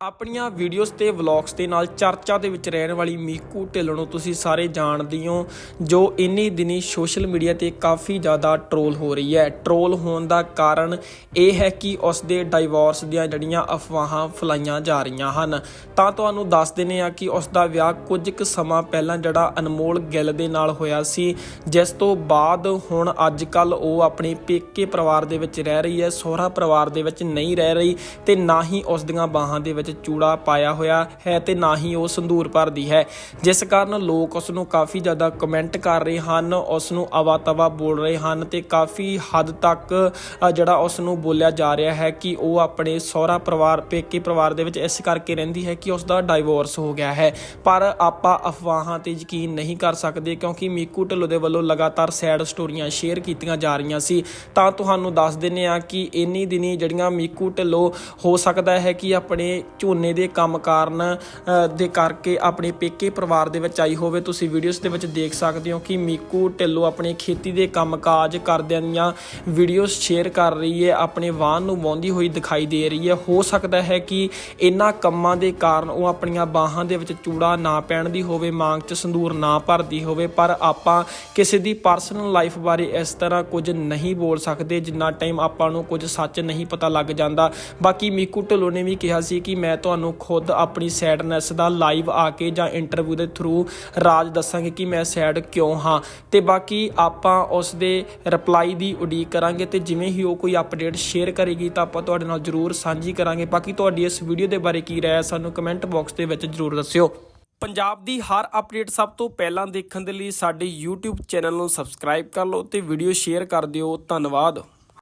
ਆਪਣੀਆਂ ਵੀਡੀਓਜ਼ ਤੇ ਵਲੌਗਸ ਦੇ ਨਾਲ ਚਰਚਾ ਦੇ ਵਿੱਚ ਰਹਿਣ ਵਾਲੀ ਮੀਕੂ ਢਿੱਲ ਨੂੰ ਤੁਸੀਂ ਸਾਰੇ ਜਾਣਦੇ ਹੋ, ਜੋ ਇੰਨੀ ਦਿਨੀ ਸੋਸ਼ਲ ਮੀਡੀਆ ਤੇ ਕਾਫੀ ਜ਼ਿਆਦਾ ਟਰੋਲ ਹੋ ਰਹੀ ਹੈ। ਟਰੋਲ ਹੋਣ ਦਾ ਕਾਰਨ ਇਹ ਹੈ ਕਿ ਉਸ ਦੇ ਡਾਈਵੋਰਸ ਦੀਆਂ ਜਿਹੜੀਆਂ ਅਫਵਾਹਾਂ ਫਲਾਈਆਂ ਜਾ ਰਹੀਆਂ ਹਨ। ਤਾਂ ਤੁਹਾਨੂੰ ਦੱਸ ਦਿੰਨੇ ਆ ਕਿ ਉਸ ਦਾ ਵਿਆਹ ਕੁਝ ਕੁ ਸਮਾਂ ਪਹਿਲਾਂ ਜਿਹੜਾ ਅਨਮੋਲ ਗਿੱਲ ਦੇ ਨਾਲ ਹੋਇਆ ਸੀ, ਜਿਸ ਤੋਂ ਬਾਅਦ ਹੁਣ ਅੱਜ ਕੱਲ ਉਹ ਆਪਣੇ ਪੇਕੇ ਪਰਿਵਾਰ ਦੇ ਵਿੱਚ ਰਹਿ ਰਹੀ ਹੈ, ਸਹੁਰਾ ਪਰਿਵਾਰ ਦੇ ਵਿੱਚ ਨਹੀਂ ਰਹਿ ਰਹੀ ਤੇ ਨਾ ਹੀ ਉਸ ਦੀਆਂ ਬਾਹਾਂ ਦੇ ਵਿੱਚ ਚੂੜਾ ਪਾਇਆ ਹੋਇਆ ਹੈ ਤੇ ਨਾ ਹੀ ਉਹ ਸੰਧੂਰ ਭਰਦੀ ਹੈ। ਜਿਸ ਕਾਰਨ ਲੋਕ ਉਸ ਨੂੰ ਕਾਫੀ ਜ਼ਿਆਦਾ ਕਮੈਂਟ ਕਰ ਰਹੇ ਹਨ ਉਸ ਨੂੰ ਅਵਾ ਤਵਾ ਬੋਲ ਰਹੇ ਹਨ ਤੇ ਕਾਫੀ ਹੱਦ ਤੱਕ ਜਿਹੜਾ ਉਸ ਨੂੰ ਬੋਲਿਆ ਜਾ ਰਿਹਾ ਹੈ ਕਿ ਉਹ ਆਪਣੇ ਸਹੁਰਾ ਪਰਿਵਾਰ, ਪੇਕੇ ਪਰਿਵਾਰ ਦੇ ਵਿੱਚ ਇਸ ਕਰਕੇ ਰਹਿੰਦੀ ਹੈ ਕਿ ਉਸ ਦਾ ਡਾਈਵੋਰਸ ਹੋ ਗਿਆ ਹੈ। ਪਰ ਆਪਾਂ ਅਫਵਾਹਾਂ ਤੇ ਯਕੀਨ ਨਹੀਂ ਕਰ ਸਕਦੇ ਕਿਉਂਕਿ ਮੀਕੂ ਢਿੱਲੋਂ ਦੇ ਵੱਲੋਂ ਲਗਾਤਾਰ ਸੈਡ ਸਟੋਰੀਆਂ ਸ਼ੇਅਰ ਕੀਤੀਆਂ ਜਾ ਰਹੀਆਂ ਸੀ। ਤਾਂ ਤੁਹਾਨੂੰ ਦੱਸ ਦਿੰਨੇ ਆ ਕਿ ਇੰਨੀ ਦਿਨੀ ਜਿਹੜੀਆਂ ਮੀਕੂ ਢਿੱਲੋਂ ਹੋ ਸਕਦਾ ਹੈ ਕਿ ਆਪਣੇ ਝੋਨੇ ਦੇ ਕੰਮ ਕਾਰਨ ਦੇ ਕਰਕੇ ਆਪਣੇ ਪੇਕੇ ਪਰਿਵਾਰ ਦੇ ਵਿੱਚ ਆਈ ਹੋਵੇ, ਤੁਸੀਂ ਵੀਡੀਓਜ਼ ਦੇ ਵਿੱਚ ਦੇਖ ਸਕਦੇ ਹੋ ਕਿ ਮੀਕੂ ਢਿੱਲੋਂ ਆਪਣੇ ਖੇਤੀ ਦੇ ਕੰਮਕਾਜ ਕਰਦਿਆਂ ਦੀਆਂ ਵੀਡੀਓਜ਼ ਸ਼ੇਅਰ ਕਰ ਰਹੀ ਹੈ, ਆਪਣੇ ਵਾਹਨ ਨੂੰ ਵਾਹੁੰਦੀ ਹੋਈ ਦਿਖਾਈ ਦੇ ਰਹੀ ਹੈ। ਹੋ ਸਕਦਾ ਹੈ ਕਿ ਇਹਨਾਂ ਕੰਮਾਂ ਦੇ ਕਾਰਨ ਉਹ ਆਪਣੀਆਂ ਬਾਹਾਂ ਦੇ ਵਿੱਚ ਚੂੜਾ ਨਾ ਪਹਿਨਦੀ ਹੋਵੇ, ਮਾਂਗ 'ਚ ਸੰਧੂਰ ਨਾ ਭਰਦੀ ਹੋਵੇ, ਪਰ ਆਪਾਂ ਕਿਸੇ ਦੀ ਪਰਸਨਲ ਲਾਈਫ ਬਾਰੇ ਇਸ ਤਰ੍ਹਾਂ ਕੁਝ ਨਹੀਂ ਬੋਲ ਸਕਦੇ, ਜਿੰਨਾ ਟਾਈਮ ਆਪਾਂ ਨੂੰ ਕੁਝ ਸੱਚ ਨਹੀਂ ਪਤਾ ਲੱਗ ਜਾਂਦਾ। ਬਾਕੀ ਮੀਕੂ ਢਿੱਲੋਂ ਨੇ ਵੀ ਕਿਹਾ ਸੀ ਕਿ ਮੈਂ ਮੈਂ ਤੁਹਾਨੂੰ ਖੁਦ ਆਪਣੀ ਸੈਡਨੈਸ ਦਾ ਲਾਈਵ ਆ ਕੇ ਜਾਂ ਇੰਟਰਵਿਊ ਦੇ ਥਰੂ ਰਾਜ ਦੱਸਾਂਗੇ ਕਿ ਮੈਂ ਸੈਡ ਕਿਉਂ ਹਾਂ। ਤੇ ਬਾਕੀ ਆਪਾਂ ਉਸ ਦੇ ਰਿਪਲਾਈ ਦੀ ਉਡੀਕ ਕਰਾਂਗੇ ਤੇ ਜਿਵੇਂ ਹੀ ਉਹ ਕੋਈ ਅਪਡੇਟ ਸ਼ੇਅਰ ਕਰੇਗੀ ਤਾਂ ਆਪਾਂ ਤੁਹਾਡੇ ਨਾਲ ਜਰੂਰ ਸਾਂਝੀ ਕਰਾਂਗੇ। ਬਾਕੀ ਤੁਹਾਡੀ ਇਸ ਵੀਡੀਓ ਦੇ ਬਾਰੇ ਕੀ ਰਾਏ ਸਾਨੂੰ ਕਮੈਂਟ ਬਾਕਸ ਦੇ ਵਿੱਚ ਜਰੂਰ ਦੱਸਿਓ। ਪੰਜਾਬ ਦੀ ਹਰ ਅਪਡੇਟ ਸਭ ਤੋਂ ਪਹਿਲਾਂ ਦੇਖਣ ਦੇ ਲਈ ਸਾਡੇ YouTube ਚੈਨਲ ਨੂੰ ਸਬਸਕ੍ਰਾਈਬ ਕਰ ਲਓ ਤੇ ਵੀਡੀਓ ਸ਼ੇਅਰ ਕਰ ਦਿਓ। ਧੰਨਵਾਦ।